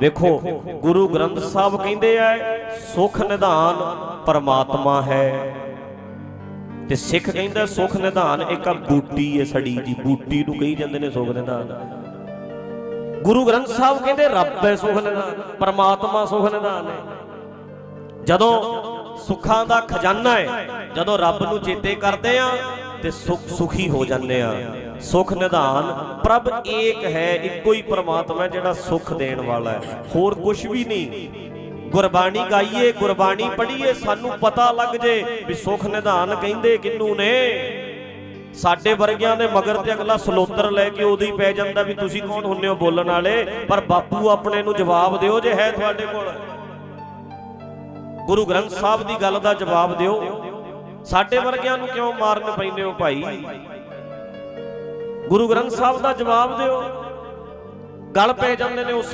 ਵੇਖੋ ਗੁਰੂ ਗ੍ਰੰਥ ਸਾਹਿਬ ਕਹਿੰਦੇ ਆ, ਸੁਖ ਨਿਧਾਨ ਪਰਮਾਤਮਾ ਹੈ। ਤੇ ਸਿੱਖ ਕਹਿੰਦਾ, ਸੁਖ ਨਿਧਾਨ ਇੱਕ ਆ ਬੂਟੀ ਹੈ ਸੜੀ ਜੀ, ਬੂਟੀ ਨੂੰ ਕਹੀ ਜਾਂਦੇ ਨੇ ਸੁਖ ਨਿਧਾਨ। ਗੁਰੂ ਗ੍ਰੰਥ ਸਾਹਿਬ ਕਹਿੰਦੇ, ਰੱਬ ਹੈ ਸੁਖ ਨਿਧਾਨ, ਪਰਮਾਤਮਾ ਸੁਖ ਨਿਧਾਨ ਹੈ। ਜਦੋਂ ਸੁੱਖਾਂ ਦਾ ਖਜ਼ਾਨਾ ਹੈ, ਜਦੋਂ ਰੱਬ ਨੂੰ ਚੇਤੇ ਕਰਦੇ ਆ, ਤੇ ਸੁਖ ਸੁਖੀ ਹੋ ਜਾਂਦੇ ਆ। ਸੁਖ ਨਿਧਾਨ, ਪ੍ਰਭ ਏਕ ਹੈ, ਇੱਕੋ ਹੀ ਪਰਮਾਤਮਾ ਜਿਹੜਾ ਸੁਖ ਦੇਣ ਵਾਲਾ ਹੈ। ਹੋਰ ਕੁਝ ਵੀ ਨਹੀਂ। ਗੁਰਬਾਣੀ ਗਾਈਏ, ਗੁਰਬਾਣੀ ਪੜ੍ਹੀਏ, ਸਾਨੂੰ ਪਤਾ ਲੱਗ ਜੇ ਵੀ ਸੁਖ ਨਿਧਾਨ ਕਹਿੰਦੇ ਕਿੰਨੂੰ ਨੇ। ਸਾਡੇ ਵਰਗਿਆਂ ਦੇ ਮਗਰ ਤੇ ਅਗਲਾ ਸਲੋਤਰ ਲੈ ਕੇ ਉਦੋਂ ਹੀ ਪੈ ਜਾਂਦਾ ਵੀ ਤੁਸੀਂ ਕੌਣ ਹੁੰਨੇ ਹੋ ਬੋਲਣ ਵਾਲੇ, ਪਰ ਬਾਪੂ ਆਪਣੇ ਨੂੰ ਜਵਾਬ ਦਿਓ ਜੇ ਹੈ ਤੁਹਾਡੇ ਕੋਲ। ਗੁਰੂ ਗ੍ਰੰਥ ਸਾਹਿਬ ਦੀ ਗੱਲ ਦਾ ਜਵਾਬ ਦਿਓ। ਸਾਡੇ ਵਰਗਿਆਂ ਨੂੰ ਕਿਉਂ ਮਾਰਨ ਪੈਂਦੇ ਹੋ ਭਾਈ? ਗੁਰੂ ਗ੍ਰੰਥ ਸਾਹਿਬ ਦਾ ਜਵਾਬ ਦਿਓ। ਗਲ ਪੈ ਜਾਂਦੇ ਨੇ ਉਸ